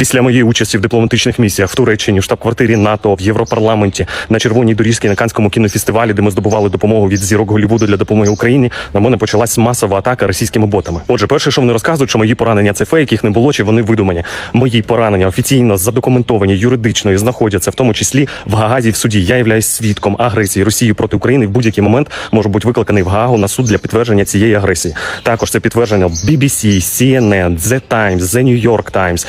Після моєї участі в дипломатичних місіях в Туреччині, в штаб-квартирі НАТО, в Європарламенті, на червоній доріжці на Канському кінофестивалі, де ми здобували допомогу від зірок Голлівуду для допомоги Україні, на мене почалась масова атака російськими ботами. Отже, перше, що вони розказують, що мої поранення це фейк, їх не було, чи вони видумані. Мої поранення офіційно задокументовані юридично і знаходяться в тому числі в Гаагазі в суді. Я являюсь свідком агресії Росії проти України. В будь-який момент можу бути викликаний в Гаагу на суд для підтвердження цієї агресії. Також це підтверджено BBC, CNN, The Times, The New York Times,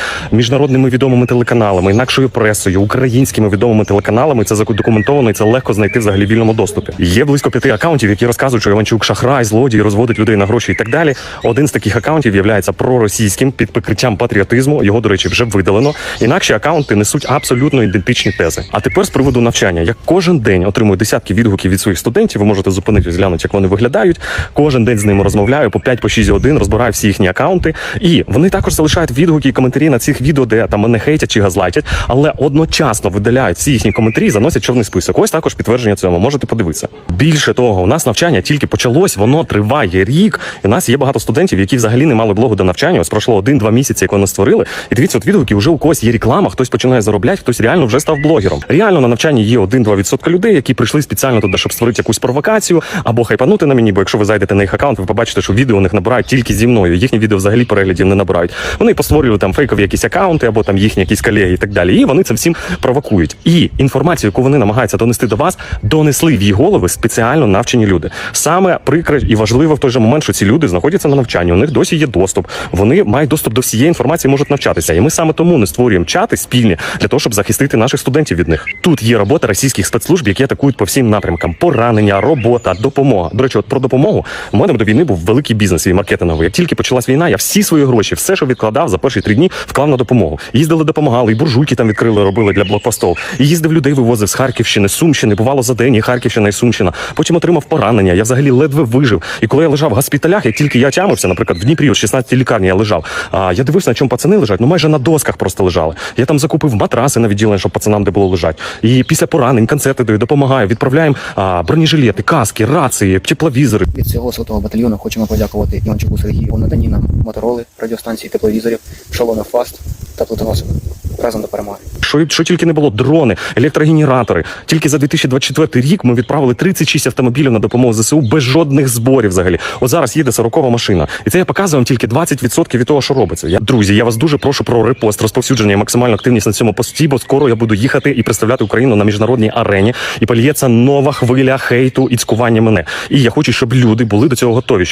міжнародними відомими телеканалами, інакшою пресою, українськими відомими телеканалами. Це задокументовано і це легко знайти взагалі в вільному доступі. Є близько п'яти акаунтів, які розказують, що Іванчук шахрай, злодій, розводить людей на гроші і так далі. Один з таких акаунтів є проросійським під прикриттям патріотизму. Його, до речі, вже видалено. Інакші акаунти несуть абсолютно ідентичні тези. А тепер з приводу навчання. Я кожен день отримую десятки відгуків від своїх студентів. Ви можете зупинитись, глянути, як вони виглядають. Кожен день з ними розмовляю по 5 по 6 годин, розбираю всі їхні акаунти. І вони також залишають відгуки і коментарі на цих відео, де там мене хейтять чи газлайтять, але одночасно видаляють всі їхні коментарі, і заносять чорний список. Ось також підтвердження цьому. Можете подивитися. Більше того, у нас навчання тільки почалось, воно триває рік. І у нас є багато студентів, які взагалі не мали блогу до навчання. Ось пройшло один-два місяці, як вони створили. І дивіться, от відгуки вже у когось є реклама, хтось починає заробляти, хтось реально вже став блогером. Реально на навчанні є 1-2% людей, які прийшли спеціально туди, щоб створити якусь провокацію або хайпанути на мені. Бо якщо ви зайдете на їх аккаунт, ви побачите, що відео у них набирають тільки зі мною. Їхні відео взагалі переглядів не набирають. Вони постворювали там фейкові якісь аккаунти або там їхні якісь колеги і так далі. І вони це всім провокують. І інформацію, яку вони намагаються донести до вас, донесли в її голови спеціально навчені люди. Саме прикре і важливо в той же момент, що ці люди знаходяться на навчанні. У них досі є доступ. Вони мають доступ до всієї інформації, можуть навчатися. І ми саме тому не створюємо чати спільні для того, щоб захистити наших студентів від них. Тут є робота російських спецслужб, які атакують по всім напрямкам: поранення, робота, допомога. До речі, от про допомогу у мене до війни був великий бізнес і маркетинговий. Як тільки почалась війна, я всі свої гроші, все, що відкладав за перші три дні, вклав на допомогу. Їздили, допомагали, і буржуйки там відкрили, робили для блокпостов. І їздив людей, вивозив з Харківщини, Сумщини, бувало за день, і Харківщина і Сумщина. Потім отримав поранення. Я взагалі ледве вижив. І коли я лежав в госпіталях, як тільки я тямився, наприклад, в Дніпрі, у 16 лікарні я лежав. А я дивився, на чому пацани лежать. Ну майже на досках просто лежали. Я там закупив матраси на відділення, щоб пацанам де було лежать. І після поранень концерти даю, допомагаю. Відправляємо бронежилети, каски, рації, тепловізори. Від цього сотого батальйону хочемо подякувати Іванчуку Сергію у наданні нам мотороли, радіостанції, тепловізорів, шоломи фаст та плитоносами. Разом до перемоги. Що, що тільки не було дрони, електрогенератори. Тільки за 2024 рік ми відправили 36 автомобілів на допомогу ЗСУ без жодних зборів. Взагалі, от зараз їде 40 машина, і це я показую вам тільки 20% від того, що робиться. Я друзі, я вас дуже прошу про репост, розповсюдження і максимальну активність на цьому пості, бо скоро я буду їхати і представляти Україну на міжнародній арені, і поліється нова хвиля хейту і цькування мене. І я хочу, щоб люди були до цього готові.